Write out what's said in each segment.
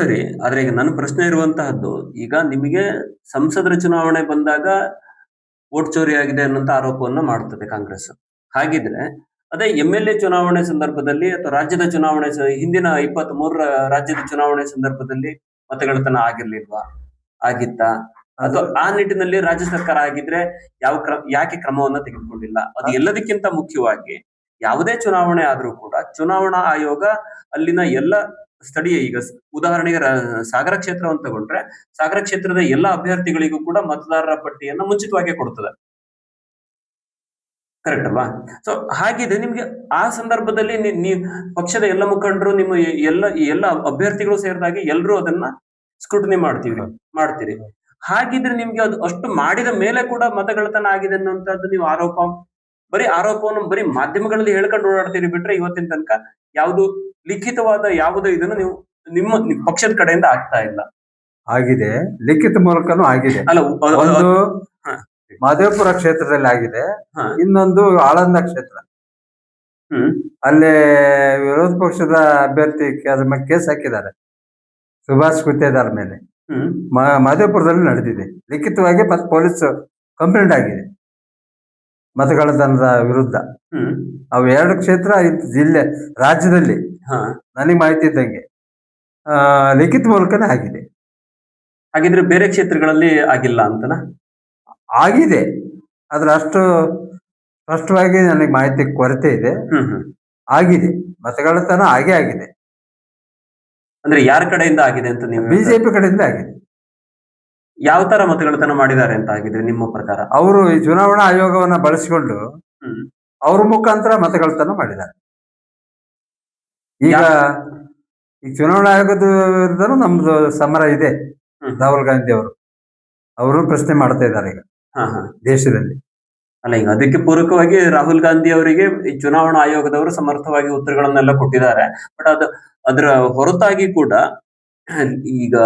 ಅದು ಸರಿ, ಆದ್ರೆ ಈಗ ನನ್ನ ಪ್ರಶ್ನೆ ಇರುವಂತಹದ್ದು, ಈಗ ನಿಮಗೆ ಸಂಸದರ ಚುನಾವಣೆ ಬಂದಾಗ ವೋಟ್ ಚೋರಿ ಆಗಿದೆ ಅನ್ನುವಂತ ಆರೋಪವನ್ನು ಮಾಡುತ್ತದೆ ಕಾಂಗ್ರೆಸ್. ಹಾಗಿದ್ರೆ, ಅದೇ ಎಂ ಎಲ್ ಎ ಚುನಾವಣೆ ಸಂದರ್ಭದಲ್ಲಿ ಅಥವಾ ರಾಜ್ಯದ ಚುನಾವಣೆ ಹಿಂದಿನ ಇಪ್ಪತ್ತ್ ಮೂರರ ರಾಜ್ಯದ ಚುನಾವಣೆ ಸಂದರ್ಭದಲ್ಲಿ ಮತಗಳತನ ಆಗಿರ್ಲಿಲ್ವಾ? ಆಗಿತ್ತಾ? ಅಥವಾ ಆ ನಿಟ್ಟಿನಲ್ಲಿ ರಾಜ್ಯ ಸರ್ಕಾರ ಆಗಿದ್ರೆ ಯಾವ ಕ್ರಮ ಯಾಕೆ ಕ್ರಮವನ್ನ ತೆಗೆದುಕೊಂಡಿಲ್ಲ? ಅದು ಎಲ್ಲದಕ್ಕಿಂತ ಮುಖ್ಯವಾಗಿ ಯಾವುದೇ ಚುನಾವಣೆ ಆದ್ರೂ ಕೂಡ ಚುನಾವಣಾ ಆಯೋಗ ಅಲ್ಲಿನ ಎಲ್ಲ ಸ್ಥಳೀಯ ಈಗ ಉದಾಹರಣೆಗೆ ಸಾಗರ ಕ್ಷೇತ್ರವನ್ನು ತಗೊಂಡ್ರೆ ಸಾಗರ ಕ್ಷೇತ್ರದ ಎಲ್ಲ ಅಭ್ಯರ್ಥಿಗಳಿಗೂ ಕೂಡ ಮತದಾರರ ಪಟ್ಟಿಯನ್ನ ಮುಂಚಿತವಾಗಿ ಕೊಡ್ತದೆ. ಕರೆಕ್ಟ್ ಅಲ್ವಾ? ಸೊ ಹಾಗಿದೆ. ನಿಮ್ಗೆ ಆ ಸಂದರ್ಭದಲ್ಲಿ ನೀವು ಪಕ್ಷದ ಎಲ್ಲ ಮುಖಂಡರು, ನಿಮ್ಮ ಎಲ್ಲ ಎಲ್ಲ ಅಭ್ಯರ್ಥಿಗಳು ಸೇರಿದಾಗೆ ಎಲ್ಲರೂ ಅದನ್ನ ಸ್ಕ್ರೂಟನಿ ಮಾಡ್ತೀವಿ, ಮಾಡ್ತೀರಿ. ಹಾಗಿದ್ರೆ ನಿಮ್ಗೆ ಅದು ಅಷ್ಟು ಮಾಡಿದ ಮೇಲೆ ಕೂಡ ಮತಗಳತನ ಆಗಿದೆ ಅನ್ನುವಂಥದ್ದು ನೀವು ಆರೋಪ, ಬರೀ ಆರೋಪವನ್ನು ಬರೀ ಮಾಧ್ಯಮಗಳಲ್ಲಿ ಹೇಳ್ಕೊಂಡು ಓಡಾಡ್ತೀರಿ ಬಿಟ್ರೆ ಇವತ್ತಿನ ತನಕ ಯಾವುದು ಲಿಖಿತವಾದ ಯಾವುದೋ ಇದನ್ನು ನೀವು ನಿಮ್ಮ ಪಕ್ಷದ ಕಡೆಯಿಂದ ಆಗ್ತಾ ಇಲ್ಲ. ಆಗಿದೆ. ಲಿಖಿತ ಮೂಲಕನೂ ಆಗಿದೆ. ಅಲ್ಲ ಒಂದು ಮಾದೇವಪುರ ಕ್ಷೇತ್ರದಲ್ಲಿ ಆಗಿದೆ. ಇನ್ನೊಂದು ಆಳಂದ ಕ್ಷೇತ್ರ. ಹ್ಮ್. ಅಲ್ಲಿ ವಿರೋಧ ಪಕ್ಷದ ಅಭ್ಯರ್ಥಿ ಅದ್ರ ಮೇಲೆ ಕೇಸ್ ಹಾಕಿದ್ದಾರೆ. ಸುಭಾಷ್ ಗುತ್ತೇದಾರ್ ಮೇಲೆ. ಮಾದೇವಪುರದಲ್ಲಿ ನಡೆದಿದೆ. ಲಿಖಿತವಾಗಿ ಪೊಲೀಸ್ ಕಂಪ್ಲೇಂಟ್ ಆಗಿದೆ. ಮತಗಳ್ಳತನದ ವಿರುದ್ಧ. ಹ್ಮ್. ಅವು ಎರಡು ಕ್ಷೇತ್ರ ಇತ್ತು ಜಿಲ್ಲೆ ರಾಜ್ಯದಲ್ಲಿ. ಹಾ. ನನಗೆ ಮಾಹಿತಿ ಇದ್ದಂಗೆ. ಆ, ಲಿಖಿತ ಮೂಲಕನೇ ಆಗಿದೆ. ಹಾಗಿದ್ರೆ ಬೇರೆ ಕ್ಷೇತ್ರಗಳಲ್ಲಿ ಆಗಿಲ್ಲ ಅಂತನಾ? ಆಗಿದೆ. ಆದ್ರೆ ಅಷ್ಟು ಸ್ಪಷ್ಟವಾಗಿ ನನಗೆ ಮಾಹಿತಿ ಕೊರತೆ ಇದೆ. ಹ್ಮ್ ಹ್ಮ್. ಆಗಿದೆ. ಮತಗಳತನ ಆಗೇ ಆಗಿದೆ. ಅಂದ್ರೆ ಯಾರ ಕಡೆಯಿಂದ ಆಗಿದೆ ಅಂತ ನೀವು ಹೇಳ್ತಾ- ಬಿಜೆಪಿ ಕಡೆಯಿಂದ ಆಗಿದೆ. ಯಾವ ತರ ಮತಗಳತನ ಮಾಡಿದ್ದಾರೆ ಅಂತ ಆಗಿದ್ರೆ ನಿಮ್ಮ ಪ್ರಕಾರ? ಅವರು ಈ ಚುನಾವಣಾ ಆಯೋಗವನ್ನ ಬಳಸಿಕೊಂಡು ಹ್ಮ್. ಅವ್ರ ಮುಖಾಂತರ ಮತಗಳತನ ಮಾಡಿದ್ದಾರೆ. ಈಗ ಈ ಚುನಾವಣಾ ಆಯೋಗದ ವಿರುದ್ಧನೂ ನಮ್ದು ಸಮರ ಇದೆ. ಹ್ಮ್. ರಾಹುಲ್ ಗಾಂಧಿ ಅವರು. ಅವರು ಪ್ರಶ್ನೆ ಮಾಡ್ತಾ ಇದ್ದಾರೆ ಈಗ. ಹಾ ಹಾ. ದೇಶದಲ್ಲಿ. ಅಲ್ಲ ಈಗ ಅದಕ್ಕೆ ಪೂರಕವಾಗಿ ರಾಹುಲ್ ಗಾಂಧಿ ಅವರಿಗೆ ಈ ಚುನಾವಣಾ ಆಯೋಗದವರು ಸಮರ್ಥವಾಗಿ ಉತ್ತರಗಳನ್ನೆಲ್ಲ ಕೊಟ್ಟಿದ್ದಾರೆ. ಬಟ್ ಅದು ಅದರ ಹೊರತಾಗಿ ಕೂಡ ಈಗ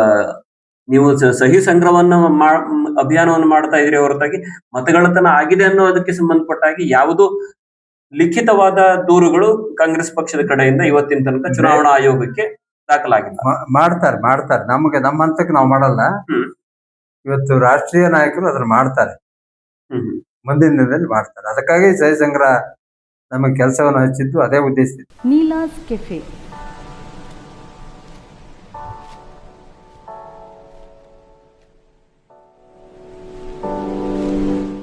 ನೀವು ಸಹಿ ಸಂಗ್ರಹವನ್ನು ಮಾ- ಅಭಿಯಾನವನ್ನು ಮಾಡ್ತಾ ಇದ್ರಿ ಹೊರತಾಗಿ ಮತಗಳತನ ಆಗಿದೆ ಅನ್ನೋದಕ್ಕೆ ಸಂಬಂಧಪಟ್ಟಾಗಿ ಯಾವುದು ಲಿಖಿತವಾದ ದೂರುಗಳು ಕಾಂಗ್ರೆಸ್ ಪಕ್ಷದ ಕಡೆಯಿಂದ ಇವತ್ತಿನ ತನಕ ಚುನಾವಣಾ ಆಯೋಗಕ್ಕೆ ದಾಖಲಾಗಿಲ್ಲ. ಮಾಡ್ತಾರೆ ಮಾಡ್ತಾರೆ. ನಮಗೆ ನಮ್ಮ ಹಂತಕ್ಕೆ ನಾವು ಮಾಡಲ್ಲ. ಇವತ್ತು ರಾಷ್ಟ್ರೀಯ ನಾಯಕರು ಅದನ್ನ ಮಾಡ್ತಾರೆ. ಮುಂದಿನ ದಿನದಲ್ಲಿ ಮಾಡ್ತಾರೆ. ಅದಕ್ಕಾಗಿ ಸಹಿ ಸಂಗ್ರಹ ನಮಗೆ ಕೆಲಸವನ್ನು ಹಚ್ಚಿದ್ದು ಅದೇ ಉದ್ದೇಶ ನೀಲಾಸ್ ಕೆಫೆ.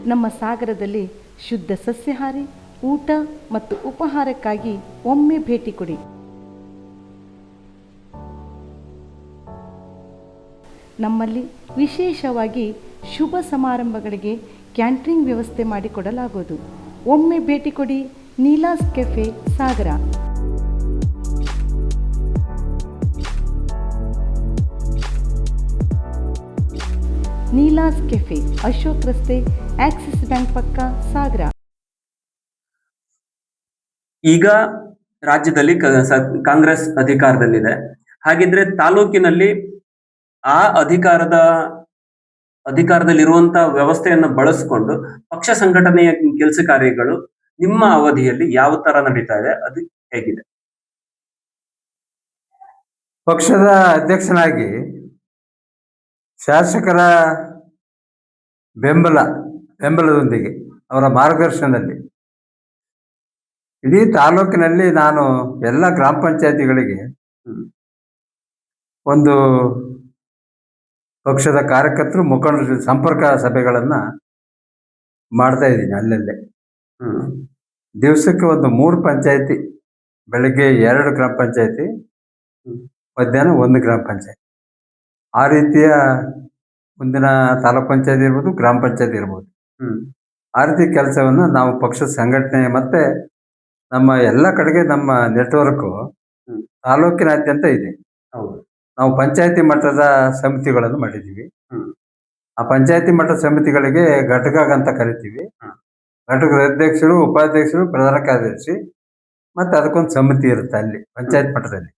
ನಮ್ಮ ಸಾಗರದಲ್ಲಿ ಶುದ್ಧ ಸಸ್ಯಾಹಾರಿ ಊಟ ಮತ್ತು ಉಪಹಾರಕ್ಕಾಗಿ ಒಮ್ಮೆ ಭೇಟಿ ಕೊಡಿ. ನಮ್ಮಲ್ಲಿ ವಿಶೇಷವಾಗಿ ಶುಭ ಸಮಾರಂಭಗಳಿಗೆ ಕ್ಯಾಂಟ್ರಿಂಗ್ ವ್ಯವಸ್ಥೆ ಮಾಡಿಕೊಡಲಾಗುವುದು. ಒಮ್ಮೆ ಭೇಟಿ ಕೊಡಿ ನೀಲಾಸ್ ಕೆಫೆ ಸಾಗರ. ನೀಲಾಸ್ ಕೆಫೆ ಅಶೋಕ್ ರಸ್ತೆ ಆಕ್ಸಿಸ್ ಬ್ಯಾಂಕ್ ಪಕ್ಕ ಸಾಗರ. ಈಗ ರಾಜ್ಯದಲ್ಲಿ ಕಾಂಗ್ರೆಸ್ ಅಧಿಕಾರದಲ್ಲಿದೆ. ಹಾಗಿದ್ರೆ ತಾಲೂಕಿನಲ್ಲಿ ಆ ಅಧಿಕಾರದ ಅಧಿಕಾರದಲ್ಲಿರುವಂತಹ ವ್ಯವಸ್ಥೆಯನ್ನು ಬಳಸಿಕೊಂಡು ಪಕ್ಷ ಸಂಘಟನೆಯ ಕೆಲಸ ಕಾರ್ಯಗಳು ನಿಮ್ಮ ಅವಧಿಯಲ್ಲಿ ಯಾವ ತರ ನಡೀತಾ ಇದೆ ಅದು ಹೇಗಿದೆ? ಪಕ್ಷದ ಅಧ್ಯಕ್ಷನಾಗಿ ಶಾಸಕರ ಬೆಂಬಲ, ಬೆಂಬಲದೊಂದಿಗೆ, ಅವರ ಮಾರ್ಗದರ್ಶನದಲ್ಲಿ ಇಡೀ ತಾಲೂಕಿನಲ್ಲಿ ನಾನು ಎಲ್ಲ ಗ್ರಾಮ ಪಂಚಾಯತಿಗಳಿಗೆ ಒಂದು ಪಕ್ಷದ ಕಾರ್ಯಕರ್ತರು, ಮುಖಂಡರ ಸಂಪರ್ಕ ಸಭೆಗಳನ್ನು ಮಾಡ್ತಾ ಇದ್ದೀನಿ ಅಲ್ಲಲ್ಲೇ ದಿವಸಕ್ಕೆ ಒಂದು ಮೂರು ಪಂಚಾಯತಿ, ಬೆಳಗ್ಗೆ ಎರಡು ಗ್ರಾಮ ಪಂಚಾಯತಿ. ಮಧ್ಯಾಹ್ನ ಒಂದು ಗ್ರಾಮ ಪಂಚಾಯತಿ ಆ ರೀತಿಯ ಮುಂದಿನ ತಾಲೂಕ್ ಪಂಚಾಯತ್ ಇರ್ಬೋದು ಗ್ರಾಮ ಪಂಚಾಯತ್ ಇರ್ಬೋದು. ಆ ರೀತಿ ಕೆಲಸವನ್ನು ನಾವು ಪಕ್ಷದ ಸಂಘಟನೆ ಮತ್ತೆ ನಮ್ಮ ಎಲ್ಲ ಕಡೆಗೆ ನಮ್ಮ ನೆಟ್ವರ್ಕು. ತಾಲೂಕಿನಾದ್ಯಂತ ಇದೆ. ನಾವು ಪಂಚಾಯತಿ ಮಟ್ಟದ ಸಮಿತಿಗಳನ್ನು ಮಾಡಿದ್ದೀವಿ. ಆ ಪಂಚಾಯತಿ ಮಟ್ಟದ ಸಮಿತಿಗಳಿಗೆ ಘಟಕ ಅಂತ ಕರಿತೀವಿ. ಘಟಕದ ಅಧ್ಯಕ್ಷರು ಉಪಾಧ್ಯಕ್ಷರು ಪ್ರಧಾನ ಕಾರ್ಯದರ್ಶಿ ಮತ್ತೆ ಅದಕ್ಕೊಂದು ಸಮಿತಿ ಇರುತ್ತೆ ಅಲ್ಲಿ ಪಂಚಾಯತ್ ಮಟ್ಟದಲ್ಲಿ.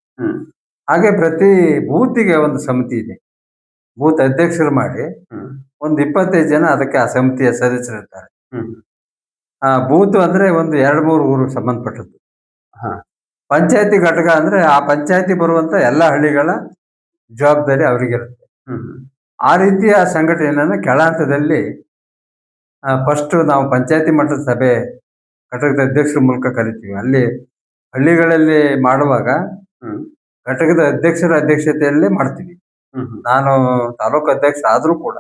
ಹಾಗೆ ಪ್ರತಿ ಬೂತಿಗೆ ಒಂದು ಸಮಿತಿ ಇದೆ. ಬೂತ್ ಅಧ್ಯಕ್ಷರು ಮಾಡಿ ಒಂದು ಇಪ್ಪತ್ತೈದು ಜನ ಅದಕ್ಕೆ ಆ ಸಮಿತಿಯ ಸದಸ್ಯರಿರ್ತಾರೆ. ಆ ಬೂತ್ ಅಂದ್ರೆ ಒಂದು ಎರಡು ಮೂರು ಊರಿಗೆ ಸಂಬಂಧಪಟ್ಟದ್ದು. ಪಂಚಾಯತಿ ಘಟಕ ಅಂದ್ರೆ ಆ ಪಂಚಾಯತಿ ಬರುವಂತ ಎಲ್ಲ ಹಳ್ಳಿಗಳ ಜವಾಬ್ದಾರಿ ಅವರಿಗಿರುತ್ತೆ. ಆ ರೀತಿಯ ಸಂಘಟನೆಯನ್ನು ಕೆಳ ಹಂತದಲ್ಲಿ ಫಸ್ಟ್ ನಾವು ಪಂಚಾಯತಿ ಮಟ್ಟದ ಸಭೆ ಘಟಕದ ಅಧ್ಯಕ್ಷರ ಮೂಲಕ ಕರಿತೀವಿ. ಅಲ್ಲಿ ಹಳ್ಳಿಗಳಲ್ಲಿ ಮಾಡುವಾಗ ಘಟಕದ ಅಧ್ಯಕ್ಷರ ಅಧ್ಯಕ್ಷತೆಯಲ್ಲಿ ಮಾಡ್ತೀವಿ. ನಾನು ತಾಲೂಕು ಅಧ್ಯಕ್ಷ ಆದರೂ ಕೂಡ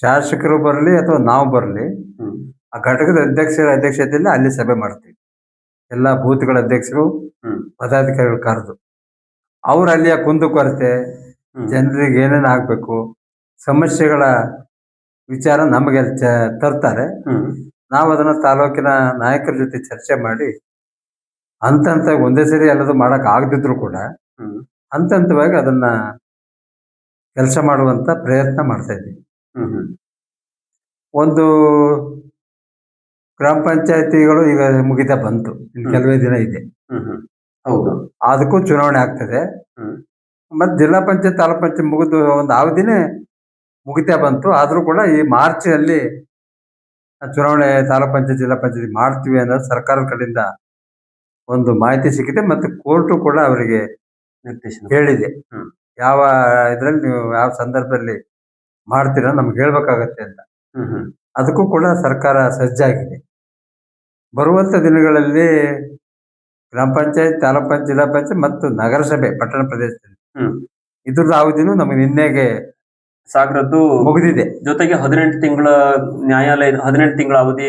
ಶಾಸಕರು ಬರಲಿ ಅಥವಾ ನಾವು ಬರಲಿ ಆ ಘಟಕದ ಅಧ್ಯಕ್ಷರ ಅಧ್ಯಕ್ಷತೆಯಲ್ಲಿ ಅಲ್ಲಿ ಸಭೆ ಮಾಡ್ತೀವಿ. ಎಲ್ಲ ಬೂತ್ಗಳ ಅಧ್ಯಕ್ಷರು. ಪದಾಧಿಕಾರಿಗಳು ಕರೆದು. ಅವ್ರು ಅಲ್ಲಿಯ ಕುಂದುಕೊರತೆ ಕೊರತೆ ಜನರಿಗೆ ಏನೇನು ಆಗಬೇಕು ಸಮಸ್ಯೆಗಳ ವಿಚಾರ ನಮಗೆ ಚ- ತರ್ತಾರೆ. ನಾವು ಅದನ್ನ ತಾಲೂಕಿನ ನಾಯಕರ ಜೊತೆ ಚರ್ಚೆ ಮಾಡಿ ಹಂತ ಹಂತ ಒಂದೇ ಸರಿ ಎಲ್ಲದೂ ಮಾಡಕ್ ಆಗದಿದ್ರು ಕೂಡ ಹಂತ ಹಂತವಾಗಿ ಅದನ್ನ ಕೆಲಸ ಮಾಡುವಂತ ಪ್ರಯತ್ನ ಮಾಡ್ತಾ ಇದ್ದೀವಿ ಹ್ಮ್ ಒಂದು ಗ್ರಾಮ ಪಂಚಾಯತಿಗಳು ಈಗ ಮುಗಿತಾ ಬಂತು. ಇನ್ನು. ಕೆಲವೇ ದಿನ ಇದೆ. ಹೌದು. ಅದಕ್ಕೂ ಚುನಾವಣೆ ಆಗ್ತದೆ. ಮತ್ತೆ ಜಿಲ್ಲಾ ಪಂಚಾಯತ್ ತಾಲೂಕ್ ಪಂಚಾಯತ್ ಮುಗಿದು ಒಂದು ಅವಧಿನೇ ಮುಗಿತಾ ಬಂತು. ಆದ್ರೂ ಕೂಡ ಈ ಮಾರ್ಚ್ ಅಲ್ಲಿ ಚುನಾವಣೆ ತಾಲೂಕ್ ಪಂಚಾಯತ್ ಜಿಲ್ಲಾ ಪಂಚಾಯತ್ ಮಾಡ್ತೀವಿ ಅನ್ನೋದು ಸರ್ಕಾರದ ಕಡೆಯಿಂದ ಒಂದು ಮಾಹಿತಿ ಸಿಕ್ಕಿದೆ ಮತ್ತೆ ಕೋರ್ಟು ಕೂಡ ಅವರಿಗೆ ನಿರ್ದೇಶನ ಹೇಳಿದೆ. ಯಾವ ಇದ್ರಲ್ಲಿ ನೀವು ಯಾವ ಸಂದರ್ಭದಲ್ಲಿ ಮಾಡ್ತೀರಾ ನಮ್ಗೆ ಹೇಳ್ಬೇಕಾಗತ್ತೆ ಅಂತ. ಅದಕ್ಕೂ ಕೂಡ ಸರ್ಕಾರ ಸಜ್ಜಾಗಿದೆ. ಬರುವಂತ ದಿನಗಳಲ್ಲಿ ಗ್ರಾಮ ಪಂಚಾಯತ್ ತಾಲೂಕ್ ಪಂಚಾಯತ್ ಜಿಲ್ಲಾ ಪಂಚಾಯತ್ ಮತ್ತು ನಗರಸಭೆ ಪಟ್ಟಣ ಪ್ರದೇಶದಲ್ಲಿ ಇದ್ರದ್ದು ಅವಧಿನೂ ನಮಗೆ ನಿನ್ನೆಗೆ ಸಾಗರದ್ದು ಮುಗಿದಿದೆ. ಜೊತೆಗೆ ಹದಿನೆಂಟು ತಿಂಗಳ ನ್ಯಾಯಾಲಯ ಹದಿನೆಂಟು ತಿಂಗಳ ಅವಧಿ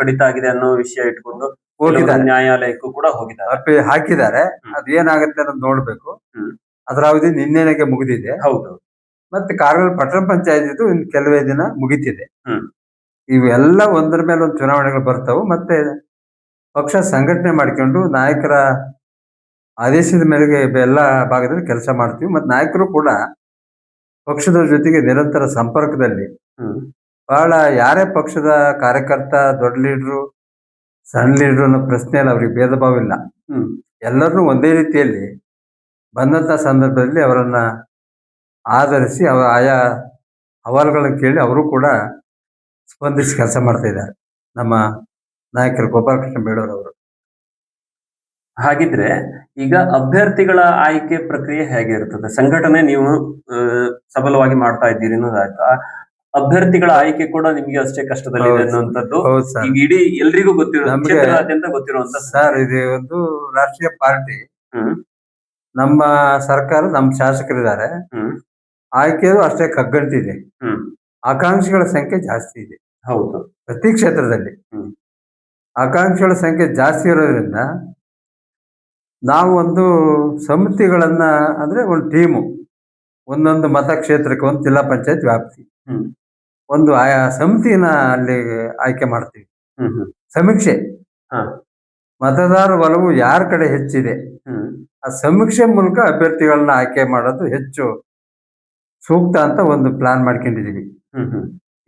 ಕಡಿತ ಆಗಿದೆ ಅನ್ನೋ ವಿಷಯ ಇಟ್ಕೊಂಡು ಹೋಗಿದ್ದಾರೆ. ನ್ಯಾಯಾಲಯಕ್ಕೂ ಕೂಡ ಹೋಗಿದ್ದಾರೆ. ಅರ್ಪಿ ಹಾಕಿದ್ದಾರೆ. ಅದೇನಾಗುತ್ತೆ ಅದ್ ಏನಾಗುತ್ತೆ ಅನ್ನೋದು ನೋಡ್ಬೇಕು. ಅದರ ಅವಧಿ ನಿನ್ನೆನೆಗೆ ಮುಗಿದಿದೆ. ಹೌದು. ಮತ್ತೆ ಕಾರ್ಗಲ್ ಪಟ್ಟಣ ಪಂಚಾಯತ್ ಇದು ಇನ್ನು ಕೆಲವೇ ದಿನ ಮುಗಿತಿದೆ. ಇವೆಲ್ಲ ಒಂದರ ಮೇಲೆ ಒಂದು ಚುನಾವಣೆಗಳು ಬರ್ತಾವು. ಮತ್ತೆ ಪಕ್ಷ ಸಂಘಟನೆ ಮಾಡ್ಕೊಂಡು ನಾಯಕರ ಆದೇಶದ ಮೇರೆಗೆ ಎಲ್ಲ ಭಾಗದಲ್ಲಿ ಕೆಲಸ ಮಾಡ್ತೀವಿ. ಮತ್ತೆ ನಾಯಕರು ಕೂಡ ಪಕ್ಷದ ಜೊತೆಗೆ ನಿರಂತರ ಸಂಪರ್ಕದಲ್ಲಿ ಬಹಳ ಯಾರೇ ಪಕ್ಷದ ಕಾರ್ಯಕರ್ತ ದೊಡ್ಡ ಲೀಡ್ರು ಸಣ್ಣ ಲೀಡ್ರು ಅನ್ನೋ ಪ್ರಶ್ನೆ ಇಲ್ಲ ಅವ್ರಿಗೆ ಭೇದ ಭಾವ ಇಲ್ಲ. ಹ್ಮ್. ಎಲ್ಲರನ್ನೂ ಒಂದೇ ರೀತಿಯಲ್ಲಿ ಬಂದಂಥ ಸಂದರ್ಭದಲ್ಲಿ ಅವರನ್ನ ಆಧರಿಸಿ ಅವರ ಆಯಾ ಅಹವಾಲುಗಳನ್ನು ಕೇಳಿ ಅವರು ಕೂಡ ಸ್ಪಂದಿಸಿ ಕೆಲಸ ಮಾಡ್ತಾ ಇದ್ದಾರೆ. ನಮ್ಮ ನಾಯಕರು ಗೋಪಾಲಕೃಷ್ಣ ಬೇಡೂರವರು ಹಾಗಿದ್ರೆ ಈಗ ಅಭ್ಯರ್ಥಿಗಳ ಆಯ್ಕೆ ಪ್ರಕ್ರಿಯೆ ಹೇಗೆ ಇರ್ತದೆ ಸಂಘಟನೆ ನೀವು ಸಬಲವಾಗಿ ಮಾಡ್ತಾ ಇದ್ದೀರಿ ಅನ್ನೋದಾಯ್ತು? ಅಭ್ಯರ್ಥಿಗಳ ಆಯ್ಕೆ ಕೂಡ ನಿಮ್ಗೆ ಅಷ್ಟೇ ಕಷ್ಟದಲ್ಲಿದೆ. ಅನ್ನುವಂಥದ್ದು. ಹೌದು ಸರ್. ಈಗ ಇಡೀ ಎಲ್ರಿಗೂ ಗೊತ್ತಿರೋ ನಮ್ಗೆ- ಗೊತ್ತಿರುವಂತ ಸರ್ ಇದು ಒಂದು ರಾಷ್ಟ್ರೀಯ ಪಾರ್ಟಿ. ಹ್ಮ್. ನಮ್ಮ ಸರ್ಕಾರ ನಮ್ಮ ಶಾಸಕರಿದ್ದಾರೆ. ಹ್ಮ್. ಆಯ್ಕೆಯು ಅಷ್ಟೇ ಕಗ್ಗಂಟಿದೆ. ಹ್ಮ್. ಆಕಾಂಕ್ಷಿಗಳ ಸಂಖ್ಯೆ ಜಾಸ್ತಿ ಇದೆ. ಹೌದು. ಪ್ರತಿ ಕ್ಷೇತ್ರದಲ್ಲಿ. ಹ್ಮ್. ಆಕಾಂಕ್ಷಿಗಳ ಸಂಖ್ಯೆ ಜಾಸ್ತಿ ಇರೋದ್ರಿಂದ ನಾವು ಒಂದು ಸಮಿತಿಗಳನ್ನ ಅಂದ್ರೆ ಒಂದು ಟೀಮು. ಒಂದೊಂದು ಮತಕ್ಷೇತ್ರಕ್ಕೆ ಒಂದು ಜಿಲ್ಲಾ ಪಂಚಾಯತ್ ವ್ಯಾಪ್ತಿ. ಹ್ಮ್. ಒಂದು ಆಯಾ ಸಮಿತಿನ ಅಲ್ಲಿ ಆಯ್ಕೆ ಮಾಡ್ತೀವಿ. ಸಮೀಕ್ಷೆ. ಹಾ. ಮತದಾರ ಒಲವು ಯಾರ ಕಡೆ ಹೆಚ್ಚಿದೆ? ಆ ಸಮೀಕ್ಷೆ ಮೂಲಕ ಅಭ್ಯರ್ಥಿಗಳನ್ನ ಆಯ್ಕೆ ಮಾಡೋದು ಹೆಚ್ಚು ಸೂಕ್ತ ಅಂತ ಒಂದು ಪ್ಲಾನ್ ಮಾಡ್ಕೊಂಡಿದೀವಿ.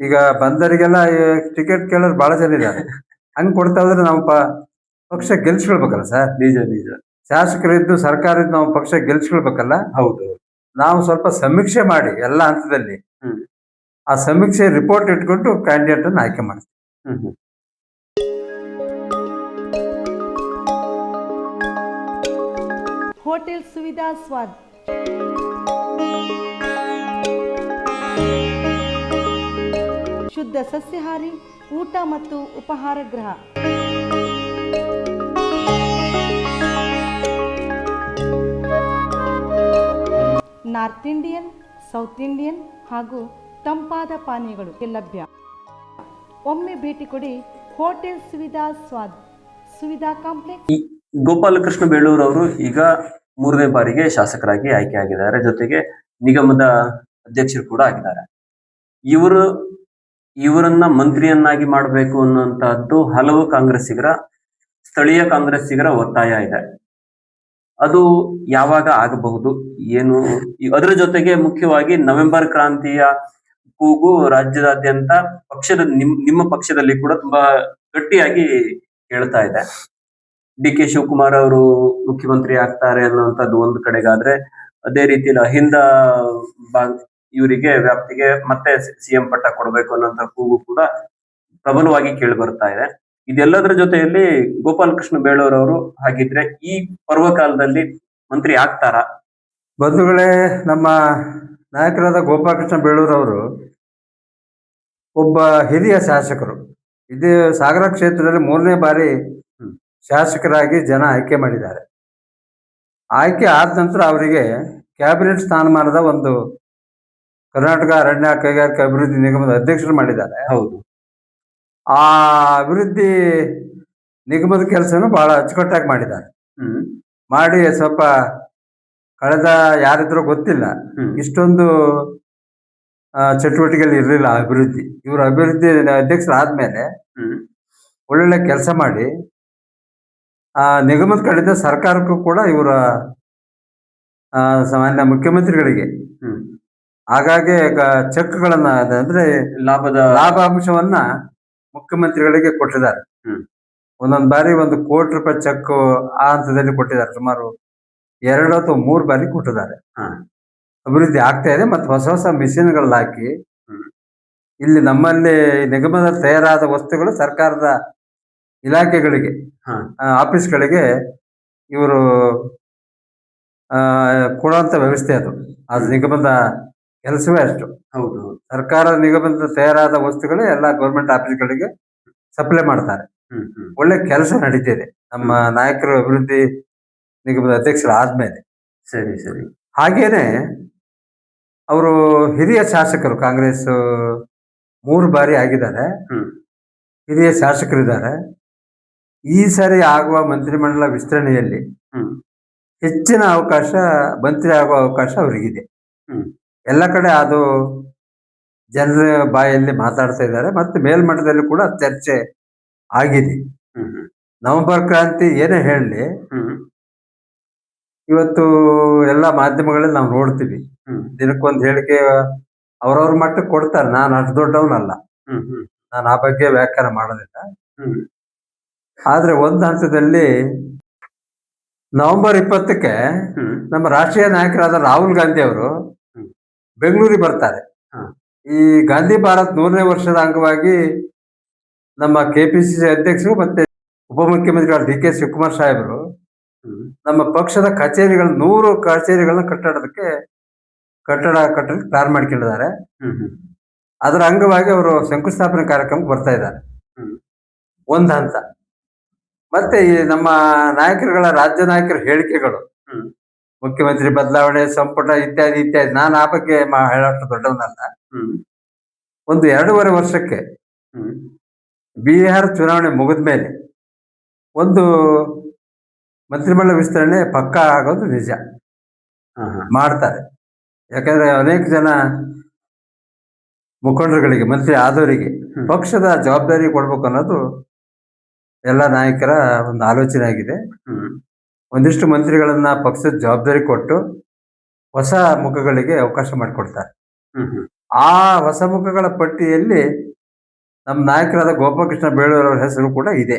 ಈಗ ಬಂದರಿಗೆಲ್ಲ ಟಿಕೆಟ್ ಕೇಳೋರು ಬಹಳ ಜನ ಇದ್ದಾರೆ. ಹಂಗ್ ಕೊಡ್ತಾ ಹೋದ್ರೆ ನಾವು ಪಕ್ಷ ಗೆಲ್ಸ್ಕೊಳ್ಬೇಕಲ್ಲ ಸರ್? ನಿಜ ನಿಜ. ಶಾಸಕರಿದ್ದು ಸರ್ಕಾರ ಇದ್ದು ನಾವು ಪಕ್ಷ ಗೆಲ್ಸ್ಕೊಳ್ಬೇಕಲ್ಲ? ಹೌದು. ನಾವು ಸ್ವಲ್ಪ ಸಮೀಕ್ಷೆ ಮಾಡಿ ಎಲ್ಲ ಹಂತದಲ್ಲಿ. ಆ ಸಮೀಕ್ಷೆ ರಿಪೋರ್ಟ್ ಇಟ್ಕೊಂಡು ಕ್ಯಾಂಡಿಡೇಟ್ ಅನ್ನು ಆಯ್ಕೆ ಮಾಡ್ತೀವಿ. ಹೋಟೆಲ್ ಸುವಿಧಾ ಸ್ವಾದ್ ಶುದ್ಧ ಸಸ್ಯಾಹಾರಿ ಊಟ ಮತ್ತು ಉಪಹಾರ ಗೃಹ. ನಾರ್ತ್ ಇಂಡಿಯನ್ ಸೌತ್ ಇಂಡಿಯನ್ ಹಾಗೂ ತಂಪಾದ ಪಾನೀಯಗಳು ಲಭ್ಯ. ಒಮ್ಮೆ ಭೇಟಿ ಕೊಡಿ ಹೋಟೆಲ್ ಸುವಿಧಾ ಸ್ವಾದ್, ಸುವಿಧಾ ಕಾಂಪ್ಲೆಕ್ಸ್. ಗೋಪಾಲಕೃಷ್ಣ ಬೇಳೂರ್ ಅವರು ಈಗ ಮೂರನೇ ಬಾರಿಗೆ ಶಾಸಕರಾಗಿ ಆಯ್ಕೆ ಆಗಿದ್ದಾರೆ ಜೊತೆಗೆ ನಿಗಮದ ಅಧ್ಯಕ್ಷರು ಕೂಡ ಆಗಿದ್ದಾರೆ. ಇವರು, ಇವರನ್ನ ಮಂತ್ರಿಯನ್ನಾಗಿ ಮಾಡಬೇಕು ಅನ್ನುವಂತಹದ್ದು ಹಲವು ಕಾಂಗ್ರೆಸ್ಸಿಗರ, ಸ್ಥಳೀಯ ಕಾಂಗ್ರೆಸ್ಸಿಗರ ಒತ್ತಾಯ ಇದೆ. ಅದು ಯಾವಾಗ ಆಗಬಹುದು, ಏನು ಅದರ ಜೊತೆಗೆ ಮುಖ್ಯವಾಗಿ ನವೆಂಬರ್ ಕ್ರಾಂತಿಯ ಕೂಗು ರಾಜ್ಯದಾದ್ಯಂತ ಪಕ್ಷದ ನಿಮ್, ನಿಮ್ಮ ಪಕ್ಷದಲ್ಲಿ ಕೂಡ ತುಂಬಾ ಗಟ್ಟಿಯಾಗಿ ಹೇಳ್ತಾ ಇದೆ. ಡಿ ಕೆ ಶಿವಕುಮಾರ್ ಅವರು ಮುಖ್ಯಮಂತ್ರಿ ಆಗ್ತಾರೆ ಅನ್ನುವಂಥದ್ದು ಒಂದು ಕಡೆಗಾದ್ರೆ ಅದೇ ರೀತಿಯಲ್ಲಿ ಅಹಿಂದ ಇವರಿಗೆ ವ್ಯಾಪ್ತಿಗೆ ಮತ್ತೆ ಸಿಎಂ ಪಟ್ಟ ಕೊಡಬೇಕು ಅನ್ನೋಂಥ ಕೂಗು ಕೂಡ ಪ್ರಬಲವಾಗಿ ಕೇಳಿ ಬರ್ತಾ ಇದೆ. ಇದೆಲ್ಲದರ ಜೊತೆಯಲ್ಲಿ ಗೋಪಾಲಕೃಷ್ಣ ಬೇಳೂರ್ ಅವರು ಹಾಗಿದ್ರೆ ಈ ಪರ್ವಕಾಲದಲ್ಲಿ ಮಂತ್ರಿ ಆಗ್ತಾರಾ? ಬಂಧುಗಳೇ, ನಮ್ಮ ನಾಯಕರಾದ ಗೋಪಾಲಕೃಷ್ಣ ಬೇಳೂರವರು ಒಬ್ಬ ಹಿರಿಯ ಶಾಸಕರು. ಇದು ಸಾಗರ ಕ್ಷೇತ್ರದಲ್ಲಿ ಮೂರನೇ ಬಾರಿ. ಶಾಸಕರಾಗಿ ಜನ ಆಯ್ಕೆ ಮಾಡಿದ್ದಾರೆ. ಆಯ್ಕೆ ಆದ ನಂತರ ಅವರಿಗೆ ಕ್ಯಾಬಿನೆಟ್ ಸ್ಥಾನಮಾನದ ಒಂದು ಕರ್ನಾಟಕ ಅರಣ್ಯ ಕೈಗಾರಿಕಾ ಅಭಿವೃದ್ಧಿ ನಿಗಮದ ಅಧ್ಯಕ್ಷರು ಮಾಡಿದ್ದಾರೆ. ಹೌದು. ಆ ಅಭಿವೃದ್ಧಿ ನಿಗಮದ ಕೆಲಸನೂ ಬಹಳ ಅಚ್ಚುಕಟ್ಟಾಗಿ ಮಾಡಿದ್ದಾರೆ. ಮಾಡಿ ಸ್ವಲ್ಪ ಕಳೆದ ಯಾರಿದ್ರೂ ಗೊತ್ತಿಲ್ಲ. ಇಷ್ಟೊಂದು ಚಟುವಟಿಕೆಗಳು ಇರಲಿಲ್ಲ ಅಭಿವೃದ್ಧಿ. ಇವರು ಅಭಿವೃದ್ಧಿ ಅಧ್ಯಕ್ಷರಾದ್ಮೇಲೆ ಹ್ಮ್. ಒಳ್ಳೊಳ್ಳೆ ಕೆಲಸ ಮಾಡಿ ಆ ನಿಗಮದ ಕಡೆಯಿಂದ ಸರ್ಕಾರಕ್ಕೂ ಕೂಡ ಇವರ ಆ, ಸಾಮಾನ್ಯ ಮುಖ್ಯಮಂತ್ರಿಗಳಿಗೆ ಹ್ಮ್. ಆಗಾಗ್ಗೆ ಗ- ಚೆಕ್ಗಳನ್ನ ಅದ- ಅಂದ್ರೆ ಲಾಭದ ಲಾಭಾಂಶವನ್ನ ಮುಖ್ಯಮಂತ್ರಿಗಳಿಗೆ ಕೊಟ್ಟಿದ್ದಾರೆ. ಹ್ಮ್. ಒಂದೊಂದು ಬಾರಿ ಒಂದು ಕೋಟಿ ರೂಪಾಯಿ ಚೆಕ್ ಆ ಹಂತದಲ್ಲಿ ಕೊಟ್ಟಿದ್ದಾರೆ. ಸುಮಾರು ಎರಡು ಅಥವಾ ಮೂರು ಬಾರಿ ಕೊಟ್ಟಿದ್ದಾರೆ. ಅಭಿವೃದ್ಧಿ ಆಗ್ತಾ ಇದೆ ಮತ್ತು ಹೊಸ ಹೊಸ ಮಿಷಿನ್ಗಳನ್ನ ಹಾಕಿ. ಇಲ್ಲಿ ನಮ್ಮಲ್ಲಿ ನಿಗಮದ ತಯಾರಾದ ವಸ್ತುಗಳು ಸರ್ಕಾರದ ಇಲಾಖೆಗಳಿಗೆ ಹಾ. ಆ, ಆಫೀಸ್ಗಳಿಗೆ ಇವರು ಆ, ಕೊಡುವಂತ ವ್ಯವಸ್ಥೆ ಅದು. ಅದು ನಿಗಮದ ಕೆಲಸವೇ ಅಷ್ಟು. ಹೌದು ಸರ್ಕಾರ ನಿಗಮದ ತಯಾರಾದ ವಸ್ತುಗಳೇ ಎಲ್ಲ ಗೌರ್ಮೆಂಟ್ ಆಫೀಸ್ಗಳಿಗೆ ಸಪ್ಲೈ ಮಾಡ್ತಾರೆ. ಒಳ್ಳೆ ಕೆಲಸ ನಡೀತಿದೆ. ನಮ್ಮ ನಾಯಕರು ಅಭಿವೃದ್ಧಿ ನಿಗಮದ ಅಧ್ಯಕ್ಷರಾದ್ಮೇಲೆ. ಸರಿ ಸರಿ. ಹಾಗೇನೆ ಅವರು ಹಿರಿಯ ಶಾಸಕರು ಕಾಂಗ್ರೆಸ್ ಮೂರು ಬಾರಿ ಆಗಿದ್ದಾರೆ. ಹಿರಿಯ ಶಾಸಕರಿದ್ದಾರೆ. ಈ ಸಾರಿ ಆಗುವ ಮಂತ್ರಿಮಂಡಲ ವಿಸ್ತರಣೆಯಲ್ಲಿ ಹೆಚ್ಚಿನ ಅವಕಾಶ ಮಂತ್ರಿ ಆಗುವ ಅವಕಾಶ ಅವರಿಗಿದೆ. ಎಲ್ಲ ಕಡೆ ಅದು ಜನರ ಬಾಯಲ್ಲಿ ಮಾತಾಡ್ತಾ ಇದ್ದಾರೆ ಮತ್ತು ಮೇಲ್ಮಟ್ಟದಲ್ಲಿ ಕೂಡ ಚರ್ಚೆ ಆಗಿದೆ. ನವೆಂಬರ್ ಕ್ರಾಂತಿ ಏನೇ ಹೇಳಲಿ ಇವತ್ತು ಎಲ್ಲ ಮಾಧ್ಯಮಗಳಲ್ಲಿ ನಾವು ನೋಡ್ತೀವಿ. ದಿನಕ್ಕೊಂದು ಹೇಳಿಕೆ ಅವ್ರವ್ರ ಮಟ್ಟಕ್ಕೆ ಕೊಡ್ತಾರೆ. ನಾನು ಅಷ್ಟು ದೊಡ್ಡವನಲ್ಲ. ನಾನು ಆ ಬಗ್ಗೆ ವ್ಯಾಖ್ಯಾನ ಮಾಡೋದಿಲ್ಲ. ಹ್ಮ್. ಆದ್ರೆ ಒಂದ್ ಹಂತದಲ್ಲಿ ನವೆಂಬರ್ ಇಪ್ಪತ್ತಕ್ಕೆ ನಮ್ಮ ರಾಷ್ಟ್ರೀಯ ನಾಯಕರಾದ ರಾಹುಲ್ ಗಾಂಧಿ ಅವರು ಬೆಂಗಳೂರಿಗೆ ಬರ್ತಾರೆ. ಈ ಗಾಂಧಿ ಭಾರತ್ ನೂರನೇ ವರ್ಷದ ಅಂಗವಾಗಿ ನಮ್ಮ ಕೆಪಿಸಿಸಿ ಅಧ್ಯಕ್ಷರು ಮತ್ತೆ ಉಪಮುಖ್ಯಮಂತ್ರಿಗಳು ಡಿ ಕೆ ಶಿವಕುಮಾರ್ ಸಾಹೇಬರು ನಮ್ಮ ಪಕ್ಷದ ಕಚೇರಿಗಳ ನೂರು ಕಚೇರಿಗಳನ್ನ ಕಟ್ಟಡಕ್ಕೆ ಕಟ್ಟಡ ಕಟ್ಟಲು ಪ್ಲಾನ್ ಮಾಡ್ಕೊಂಡಿದ್ದಾರೆ. ಅದರ ಅಂಗವಾಗಿ ಅವರು ಶಂಕುಸ್ಥಾಪನೆ ಕಾರ್ಯಕ್ರಮಕ್ಕೆ ಬರ್ತಾ ಇದ್ದಾರೆ. ಒಂದು ಹಂತ. ಮತ್ತೆ ಈ ನಮ್ಮ ನಾಯಕರುಗಳ ರಾಜ್ಯ ನಾಯಕರ ಹೇಳಿಕೆಗಳು. ಮುಖ್ಯಮಂತ್ರಿ ಬದಲಾವಣೆ ಸಂಪುಟ ಇತ್ಯಾದಿ ಇತ್ಯಾದಿ. ನಾನು ಆ ಬಗ್ಗೆ ಹೇಳೋಷ್ಟು ದೊಡ್ಡವನಲ್ಲ. ಒಂದು ಎರಡೂವರೆ ವರ್ಷಕ್ಕೆ ಬಿಹಾರ ಚುನಾವಣೆ ಮುಗಿದ ಮೇಲೆ ಒಂದು ಮಂತ್ರಿಮಂಡಲ ವಿಸ್ತರಣೆ ಪಕ್ಕಾ ಆಗೋದು ನಿಜ. ಮಾಡ್ತಾರೆ. ಯಾಕಂದ್ರೆ ಅನೇಕ ಜನ ಮುಖಂಡರುಗಳಿಗೆ ಮಂತ್ರಿ ಆದವರಿಗೆ ಪಕ್ಷದ ಜವಾಬ್ದಾರಿ ಕೊಡ್ಬೇಕು ಅನ್ನೋದು ಎಲ್ಲ ನಾಯಕರ ಒಂದು ಆಲೋಚನೆ ಆಗಿದೆ. ಒಂದಿಷ್ಟು ಮಂತ್ರಿಗಳನ್ನ ಪಕ್ಷದ ಜವಾಬ್ದಾರಿ ಕೊಟ್ಟು ಹೊಸ ಮುಖಗಳಿಗೆ ಅವಕಾಶ ಮಾಡಿಕೊಡ್ತಾರೆ. ಆ ಹೊಸ ಮುಖಗಳ ಪಟ್ಟಿಯಲ್ಲಿ ನಮ್ಮ ನಾಯಕರಾದ ಗೋಪಾಲಕೃಷ್ಣ ಅವರ ಹೆಸರು ಕೂಡ ಇದೆ.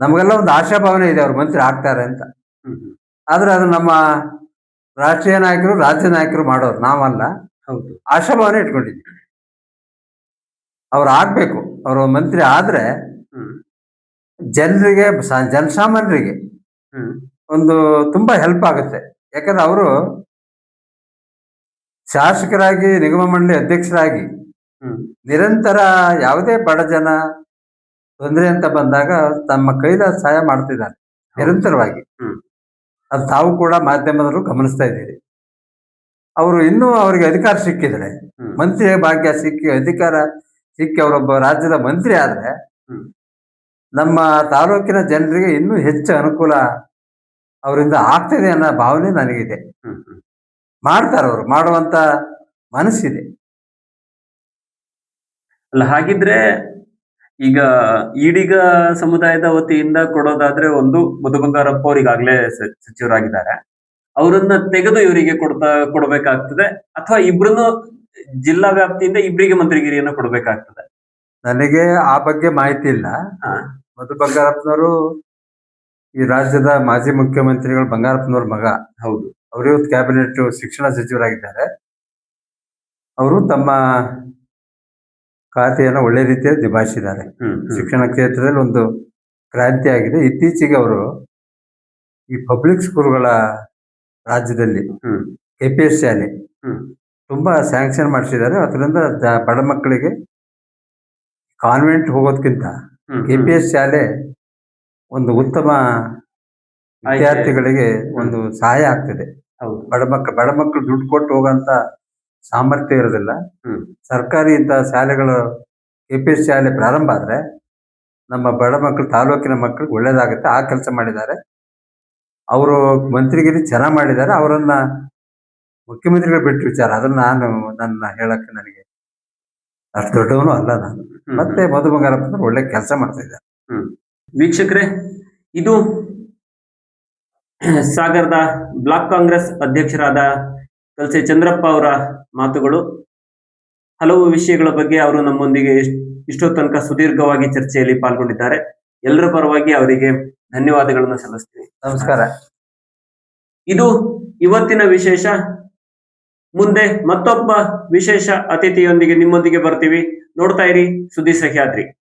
ನಮಗೆಲ್ಲ ಒಂದು ಆಶಾಭಾವನೆ ಇದೆ ಅವ್ರ ಮಂತ್ರಿ ಆಗ್ತಾರೆ ಅಂತ. ಆದ್ರೆ ಅದು ನಮ್ಮ ರಾಷ್ಟ್ರೀಯ ನಾಯಕರು ರಾಜ್ಯ ನಾಯಕರು ಮಾಡೋರು ನಾವಲ್ಲ. ಹೌದು. ಆಶಾಭಾವನೆ ಇಟ್ಕೊಂಡಿದ್ವಿ. ಅವ್ರು ಆಗ್ಬೇಕು. ಅವರು ಮಂತ್ರಿ ಆದ್ರೆ ಹ್ಮ್. ಜನರಿಗೆ ಜನಸಾಮಾನ್ಯರಿಗೆ ಒಂದು ತುಂಬಾ ಹೆಲ್ಪ್ ಆಗುತ್ತೆ. ಯಾಕಂದ್ರೆ ಅವರು ಶಾಸಕರಾಗಿ ನಿಗಮ ಮಂಡಳಿ ಅಧ್ಯಕ್ಷರಾಗಿ ನಿರಂತರ ಯಾವುದೇ ಬಡ ಜನ ತೊಂದರೆ ಅಂತ ಬಂದಾಗ ತಮ್ಮ ಕೈಲ ಸಹಾಯ ಮಾಡ್ತಿದ್ದಾರೆ. ನಿರಂತರವಾಗಿ. ಹ್ಮ್. ಅದು ತಾವು ಕೂಡ ಮಾಧ್ಯಮದಲ್ಲೂ ಗಮನಿಸ್ತಾ ಇದ್ದೀರಿ. ಅವರು ಇನ್ನೂ ಅವರಿಗೆ ಅಧಿಕಾರ ಸಿಕ್ಕಿದ್ರೆ ಮಂತ್ರಿ ಭಾಗ್ಯ ಸಿಕ್ಕಿ ಅಧಿಕಾರ ಸಿಕ್ಕಿ ಅವರೊಬ್ಬ ರಾಜ್ಯದ ಮಂತ್ರಿ ಆದ್ರೆ ನಮ್ಮ ತಾಲೂಕಿನ ಜನರಿಗೆ ಇನ್ನೂ ಹೆಚ್ಚು ಅನುಕೂಲ ಅವರಿಂದ ಆಗ್ತದೆ ಅನ್ನೋ ಭಾವನೆ ನನಗಿದೆ. ಮಾಡ್ತಾರೆ ಅವರು ಮಾಡುವಂತ ಮನಸ್ಸಿದೆ. ಅಲ್ಲ ಹಾಗಿದ್ರೆ ಈಗ ಈಡಿಗ ಸಮುದಾಯದ ವತಿಯಿಂದ ಕೊಡೋದಾದ್ರೆ ಒಂದು ಮಧು ಬಂಗಾರಪ್ಪ ಅವ್ರು ಈಗಾಗಲೇ ಸ- ಸಚಿವರಾಗಿದ್ದಾರೆ. ಅವರನ್ನ ತೆಗೆದು ಇವರಿಗೆ ಕೊಡ್ತಾ ಕೊಡಬೇಕಾಗ್ತದೆ. ಅಥವಾ ಇಬ್ರುನು ಜಿಲ್ಲಾ ವ್ಯಾಪ್ತಿಯಿಂದ ಇಬ್ಬರಿಗೆ ಮಂತ್ರಿಗಿರಿಯನ್ನು ಕೊಡಬೇಕಾಗ್ತದೆ. ನನಗೆ ಆ ಬಗ್ಗೆ ಮಾಹಿತಿ ಇಲ್ಲ. ಮಧು ಬಂಗಾರಪ್ಪನವರು ಈ ರಾಜ್ಯದ ಮಾಜಿ ಮುಖ್ಯಮಂತ್ರಿಗಳು ಬಂಗಾರಪ್ಪನವ್ರ ಮಗ. ಹೌದು. ಅವರಿವತ್ತು ಕ್ಯಾಬಿನೆಟ್ ಶಿಕ್ಷಣ ಸಚಿವರಾಗಿದ್ದಾರೆ. ಅವರು ತಮ್ಮ ಖಾತೆಯನ್ನು ಒಳ್ಳೆ ರೀತಿಯಲ್ಲಿ ನಿಭಾಯಿಸಿದ್ದಾರೆ. ಶಿಕ್ಷಣ ಕ್ಷೇತ್ರದಲ್ಲಿ ಒಂದು ಕ್ರಾಂತಿ ಆಗಿದೆ. ಇತ್ತೀಚೆಗೆ ಅವರು ಈ ಪಬ್ಲಿಕ್ ಸ್ಕೂಲ್ಗಳ ರಾಜ್ಯದಲ್ಲಿ ಕೆಪಿಎಸ್ ಕೆ ಪಿ ಎಸ್ ಶಾಲೆ ತುಂಬಾ ಸ್ಯಾಂಕ್ಷನ್ ಮಾಡಿಸಿದ್ದಾರೆ. ಅದರಿಂದ ಬಡ ಮಕ್ಕಳಿಗೆ ಕಾನ್ವೆಂಟ್ ಹೋಗೋದ್ಕಿಂತ ಕೆಪಿಎಸ್ ಕೆ ಪಿ ಎಸ್ ಶಾಲೆ ಒಂದು ಉತ್ತಮ ವಿದ್ಯಾರ್ಥಿಗಳಿಗೆ ಒಂದು ಸಹಾಯ ಆಗ್ತದೆ. ಬಡ ಮಕ್ಕಳು ಬಡ ಮಕ್ಕಳು ದುಡ್ಡು ಕೊಟ್ಟು ಹೋಗೋಂತ ಸಾಮರ್ಥ್ಯ ಇರೋದಿಲ್ಲ. ಸರ್ಕಾರಿ ಇಂಥ ಶಾಲೆಗಳು ಕೆ ಪಿ ಎಸ್ ಶಾಲೆ ಪ್ರಾರಂಭ ಆದ್ರೆ ನಮ್ಮ ಬಡ ಮಕ್ಕಳು ತಾಲೂಕಿನ ಮಕ್ಕಳಿಗೆ ಒಳ್ಳೇದಾಗುತ್ತೆ. ಆ ಕೆಲಸ ಮಾಡಿದ್ದಾರೆ. ಅವರು ಮಂತ್ರಿಗಿರಿ ಚೆನ್ನಾಗಿ ಮಾಡಿದ್ದಾರೆ. ಅವರನ್ನ ಮುಖ್ಯಮಂತ್ರಿಗಳು ಬಿಟ್ಟು ವಿಚಾರ. ಅದನ್ನ ನಾನು ನನ್ನ ಹೇಳಕ್ಕೆ ನನಗೆ ಅಷ್ಟು ದೊಡ್ಡವನು ಅಲ್ಲ ನಾನು. ಮತ್ತೆ ಮಧು ಬಂಗಾರಪ್ಪ ಒಳ್ಳೆ ಕೆಲಸ ಮಾಡ್ತಾ ಇದ್ದಾರೆ. ವೀಕ್ಷಕರೇ ಇದು ಸಾಗರದ ಬ್ಲಾಕ್ ಕಾಂಗ್ರೆಸ್ ಅಧ್ಯಕ್ಷರಾದ ಕಲ್ಸೆ ಚಂದ್ರಪ್ಪ ಅವರ ಮಾತುಗಳು. ಹಲವು ವಿಷಯಗಳ ಬಗ್ಗೆ ಅವರು ನಮ್ಮೊಂದಿಗೆ ಇಷ್ಟ್- ತನಕ ಸುದೀರ್ಘವಾಗಿ ಚರ್ಚೆಯಲ್ಲಿ ಪಾಲ್ಗೊಂಡಿದ್ದಾರೆ. ಎಲ್ಲರ ಪರವಾಗಿ ಅವರಿಗೆ ಧನ್ಯವಾದಗಳನ್ನು ಸಲ್ಲಿಸ್ತೀನಿ. ನಮಸ್ಕಾರ. ಇದು ಇವತ್ತಿನ ವಿಶೇಷ. ಮುಂದೆ ಮತ್ತೊಬ್ಬ ವಿಶೇಷ ಅತಿಥಿಯೊಂದಿಗೆ ನಿಮ್ಮೊಂದಿಗೆ ಬರ್ತೀವಿ. ನೋಡ್ತಾ ಇರಿ ಸುದ್ದಿ ಸಹ್ಯಾದ್ರಿ